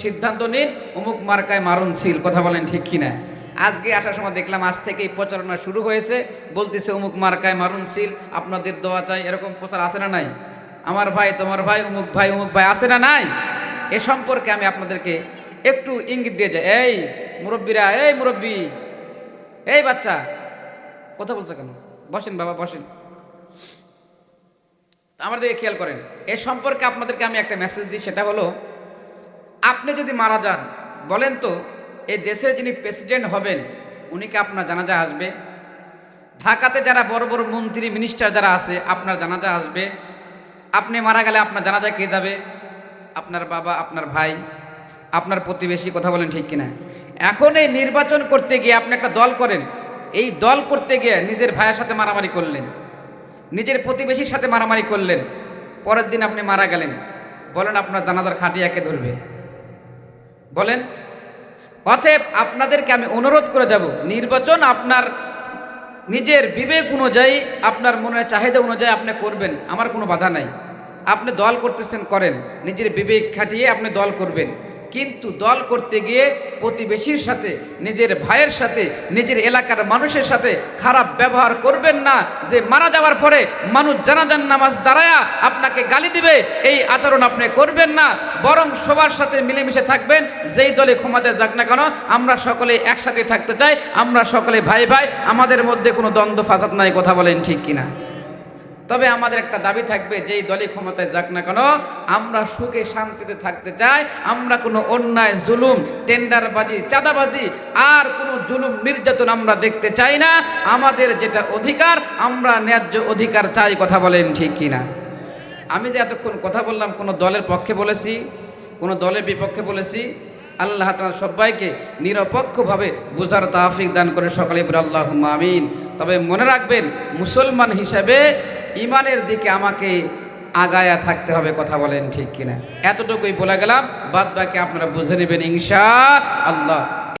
সিদ্ধান্ত নিন, অমুক মার্কায় মারুন ছিল কথা বলেন ঠিক কিনা। আজকে আসার সময় দেখলাম আজ থেকেই প্রচারণা শুরু হয়েছে, বলতেছে অমুক মার্কায় মারুন ছিল আপনাদের দোয়া চাই, এরকম প্রচার আছে না নাই? আমার ভাই, তোমার ভাই, অমুক ভাই অমুক ভাই আছে না নাই? এ সম্পর্কে আমি আপনাদেরকে একটু ইঙ্গিত দিয়ে যাই। এই মুরব্বীরা, এই মুরব্বী, এই বাচ্চা, কথা বলছো কেন? বসেন বাবা, বসেন। আমার দিকে খেয়াল করেন। এ সম্পর্কে আপনাদেরকে আমি একটা মেসেজ দিই, সেটা হলো আপনি যদি মারা যান, বলেন তো, এই দেশের যিনি প্রেসিডেন্ট হবেন, উনি কি আপনার জানাজা আসবে? ঢাকাতে যারা বড় বড় মন্ত্রী মিনিস্টার যারা আছে, আপনার জানাজা আসবে? আপনি মারা গেলে আপনার জানাজা কে যাবে? আপনার বাবা, আপনার ভাই, আপনার প্রতিবেশী, কথা বলেন ঠিক কিনা? এখন এই নির্বাচন করতে গিয়ে আপনি একটা দল করেন। এই দল করতে গিয়ে নিজের ভাইয়ের সাথে মারামারি করলেন। নিজের প্রতিবেশীর সাথে মারামারি করলেন। পরের দিন আপনি মারা গেলেন। বলেন আপনার জানাজার খাটিয়াকে ধরবে। বলেন, অতএব আপনাদেরকে আমি অনুরোধ করে যাব, নির্বাচন আপনার নিজের বিবেক অনুযায়ী, আপনার মনের চাহিদা অনুযায়ী আপনি করবেন, আমার কোনো বাধা নাই। আপনি দল করতেছেন, করেন, নিজের বিবেক খাটিয়ে আপনি দল করবেন। কিন্তু দল করতে গিয়ে প্রতিবেশীর সাথে, নিজের ভাইয়ের সাথে, নিজের এলাকার মানুষের সাথে খারাপ ব্যবহার করবেন না, যে মারা যাওয়ার পরে মানুষ জানাজান নামাজ দাঁড়ায়া আপনাকে গালি দিবে, এই আচরণ আপনি করবেন না। বরং সবার সাথে মিলেমিশে থাকবেন, যেই দলে ক্ষমতা যাক না কেন, আমরা সকলে একসাথে থাকতে চাই, আমরা সকলে ভাই ভাই আমাদের মধ্যে কোনো দ্বন্দ্ব, ফাসাদ নাই, কথা বলেন ঠিক কিনা? তবে আমাদের একটা দাবি থাকবে, যেই দলই ক্ষমতায় যাক না কেন, আমরা সুখে শান্তিতে থাকতে চাই, আমরা কোনো অন্যায়, জুলুম, টেন্ডারবাজি, চাঁদাবাজি আর কোনো জুলুম, নির্যাতন আমরা দেখতে চাই না। আমাদের যেটা অধিকার, আমরা ন্যায্য অধিকার চাই, কথা বলেন ঠিক কিনা? আমি যে এতক্ষণ কথা বললাম, কোনো দলের পক্ষে বলেছি, কোনো দলের বিপক্ষে বলেছি, আল্লাহ তাআলা সবাইকে নিরপেক্ষভাবে বোঝার তাফিক দান করে সকালে আল্লাহ আমিন। তবে মনে রাখবেন, মুসলমান হিসাবে ইমানের দিকে আমাকে আগায়া থাকতে হবে, কথা বলেন ঠিক কিনা। এতটুকুই বলে গেলাম, বাদ বাকি আপনারা বুঝে নেবেন, ইনশা আল্লাহ।